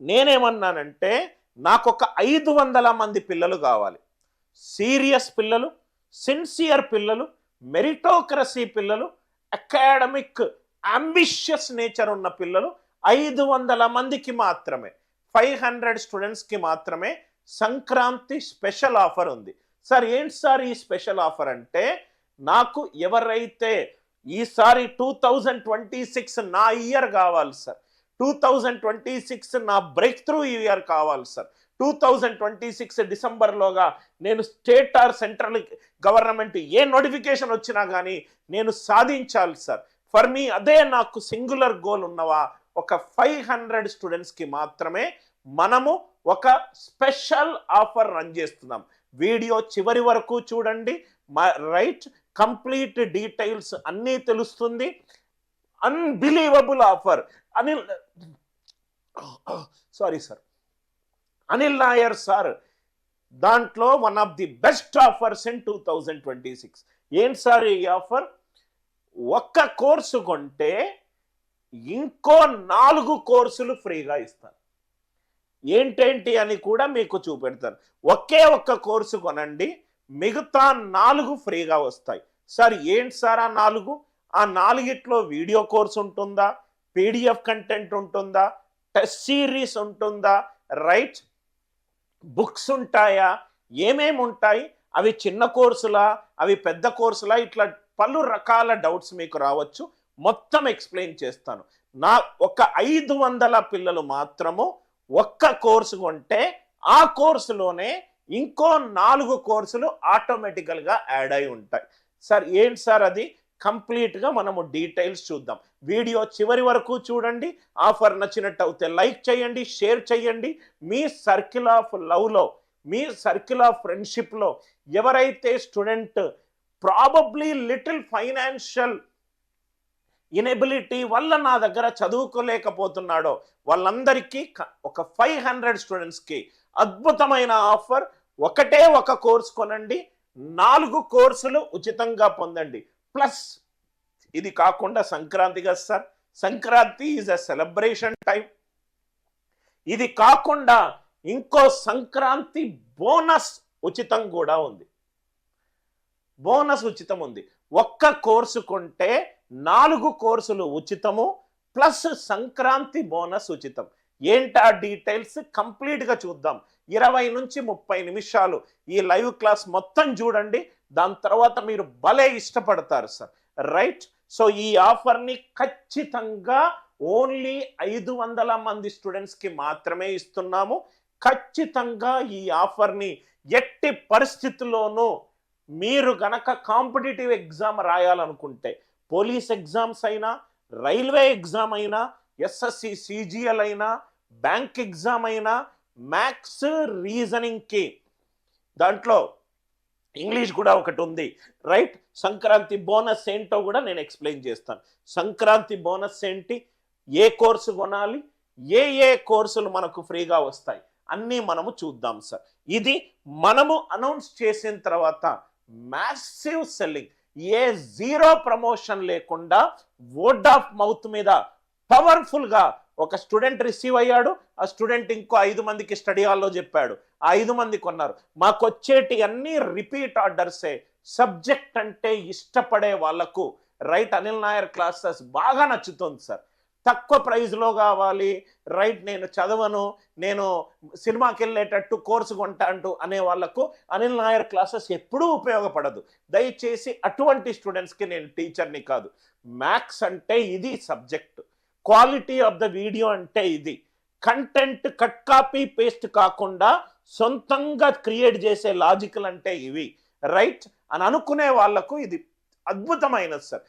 నేనేమన్నానంటే నాకు ఒక ఐదు వందల మంది పిల్లలు కావాలి. సీరియస్ పిల్లలు సిన్సియర్ పిల్లలు మెరిటోక్రసీ పిల్లలు అకాడమిక్ అంబిషియస్ నేచర్ ఉన్న పిల్లలు ఐదు వందల మందికి మాత్రమే. ఫైవ్ హండ్రెడ్ స్టూడెంట్స్కి మాత్రమే సంక్రాంతి స్పెషల్ ఆఫర్ ఉంది. సార్ ఏంటి సార్ ఈ స్పెషల్ ఆఫర్ అంటే నాకు ఎవరైతే ఈసారి టూ థౌజండ్ ట్వంటీ సిక్స్ నా ఇయర్ కావాలి sir two thousand twenty six నా బ్రేక్ త్రూ ఇయర్ కావాలి sir two thousand twenty six డిసెంబర్లోగా నేను స్టేట్ ఆర్ సెంట్రల్ గవర్నమెంట్ ఏ నోటిఫికేషన్ వచ్చినా కానీ నేను సాధించాలి సార్ ఫర్ మీ అదే నాకు సింగులర్ గోల్ ఉన్నవా? ఒక ఫైవ్ హండ్రెడ్ స్టూడెంట్స్కి మాత్రమే మనము ఒక స్పెషల్ ఆఫర్ రన్ చేస్తున్నాం. వీడియో చివరి వరకు చూడండి. రైట్ కంప్లీట్ డీటెయిల్స్ అన్నీ తెలుస్తుంది. Unbelievable offer Anil sorry sir Anil Nair sir దాంట్లో one of the best offers in two thousand twenty six ఏంటి సార్ ఈ ఆఫర్ ఒక్క కోర్సు కొంటే ఇంకో నాలుగు కోర్సులు ఫ్రీగా ఇస్తారు. ఏంటేంటి అని కూడా మీకు చూపెడతాను. ఒకే ఒక్క కోర్సు కొనండి మిగతా నాలుగు ఫ్రీగా వస్తాయి. సార్ ఏంటి సార్ ఆ నాలుగు? ఆ నాలుగిట్లో వీడియో కోర్స్ ఉంటుందా? పీడిఎఫ్ కంటెంట్ ఉంటుందా? టెస్ట్ సిరీస్ ఉంటుందా? రైట్? బుక్స్ ఉంటాయా? ఏమేమి ఉంటాయి? అవి చిన్న కోర్సులా? అవి పెద్ద కోర్సులా? ఇట్లా పలు రకాల డౌట్స్ మీకు రావచ్చు. మొత్తం ఎక్స్ప్లెయిన్ చేస్తాను. నా ఒక ఐదు వందల పిల్లలు మాత్రము ఒక్క కోర్సు కొంటే ఆ కోర్సులోనే ఇంకో నాలుగు కోర్సులు ఆటోమేటికల్గా యాడ్ అయి ఉంటాయి. సార్ ఏంటి సార్ అది? కంప్లీట్గా మనము డీటెయిల్స్ చూద్దాం. వీడియో చివరి వరకు చూడండి. ఆఫర్ నచ్చినట్టు అయితే లైక్ చేయండి షేర్ చేయండి. మీ సర్కిల్ ఆఫ్ లవ్లో మీ సర్కిల్ ఆఫ్ ఫ్రెండ్షిప్లో ఎవరైతే student probably little financial inability వల్ల నా దగ్గర చదువుకోలేకపోతున్నాడో వాళ్ళందరికీ ఒక ఫైవ్ హండ్రెడ్ స్టూడెంట్స్కి అద్భుతమైన ఆఫర్. ఒకటే ఒక కోర్స్ కొనండి. నాలుగు కోర్సులు ఉచితంగా పొందండి. ప్లస్ ఇది కాకుండా సంక్రాంతి కదా sir. Sankranti is a celebration time ఇది కాకుండా ఇంకో సంక్రాంతి బోనస్ ఉచితం కూడా ఉంది. బోనస్ ఉచితం ఉంది. ఒక్క కోర్సు కొంటే నాలుగు కోర్సులు ఉచితము ప్లస్ సంక్రాంతి బోనస్ ఉచితం. ఏంటా డీటెయిల్స్? కంప్లీట్గా చూద్దాం. ఇరవై నుంచి ముప్పై నిమిషాలు ఈ లైవ్ క్లాస్ మొత్తం చూడండి. దాని తర్వాత మీరు భలే ఇష్టపడతారు సార్. రైట్? సో ఈ ఆఫర్ని ఖచ్చితంగా ఓన్లీ ఐదు వందల మంది స్టూడెంట్స్కి మాత్రమే ఇస్తున్నాము. ఖచ్చితంగా ఈ ఆఫర్ని ఎట్టి పరిస్థితుల్లోనూ మీరు గనక కాంపిటేటివ్ ఎగ్జామ్ రాయాలనుకుంటే పోలీస్ ఎగ్జామ్స్ అయినా రైల్వే ఎగ్జామ్ అయినా ఎస్ఎస్సి సిజిఎల్ అయినా బ్యాంక్ ఎగ్జామ్ అయినా మ్యాథ్స్ రీజనింగ్కి దాంట్లో ఇంగ్లీష్ కూడా ఒకటి ఉంది రైట్? సంక్రాంతి బోనస్ ఏంటో కూడా నేను ఎక్స్ప్లెయిన్ చేస్తాను. సంక్రాంతి బోనస్ ఏంటి? ఏ కోర్సు కొనాలి? ఏ ఏ కోర్సులు మనకు ఫ్రీగా వస్తాయి? అన్నీ మనము చూద్దాం సార్. ఇది మనము అనౌన్స్ చేసిన తర్వాత మ్యాసివ్ సెల్లింగ్ ఏ జీరో ప్రమోషన్ లేకుండా వర్డ్ ఆఫ్ మౌత్ మీద పవర్ఫుల్గా ఒక స్టూడెంట్ రిసీవ్ అయ్యాడు ఆ స్టూడెంట్ ఇంకో ఐదు మందికి స్టడీ హాల్లో చెప్పాడు. ఆ ఐదు మంది కొన్నారు. మాకు వచ్చేటి అన్ని రిపీట్ ఆర్డర్సే. సబ్జెక్ట్ అంటే ఇష్టపడే వాళ్ళకు. రైట్ అనిల్ నాయర్ క్లాసెస్ బాగా నచ్చుతుంది సార్. తక్కువ ప్రైజ్లో కావాలి. రైట్ నేను చదవను. నేను సినిమాకి వెళ్ళేటట్టు కోర్సు కొంటా అంటూ అనే వాళ్ళకు అనిల్ నాయర్ క్లాసెస్ ఎప్పుడూ ఉపయోగపడదు. దయచేసి అటువంటి స్టూడెంట్స్కి నేను టీచర్ని కాదు. మ్యాథ్స్ అంటే ఇది subject. Quality of the video అంటే ఇది. కంటెంట్ కట్ కాపీ పేస్ట్ కాకుండా సొంతంగా క్రియేట్ చేసే లాజికల్ అంటే ఇవి. రైట్? అని అనుకునే వాళ్ళకు ఇది అద్భుతమైనది సార్.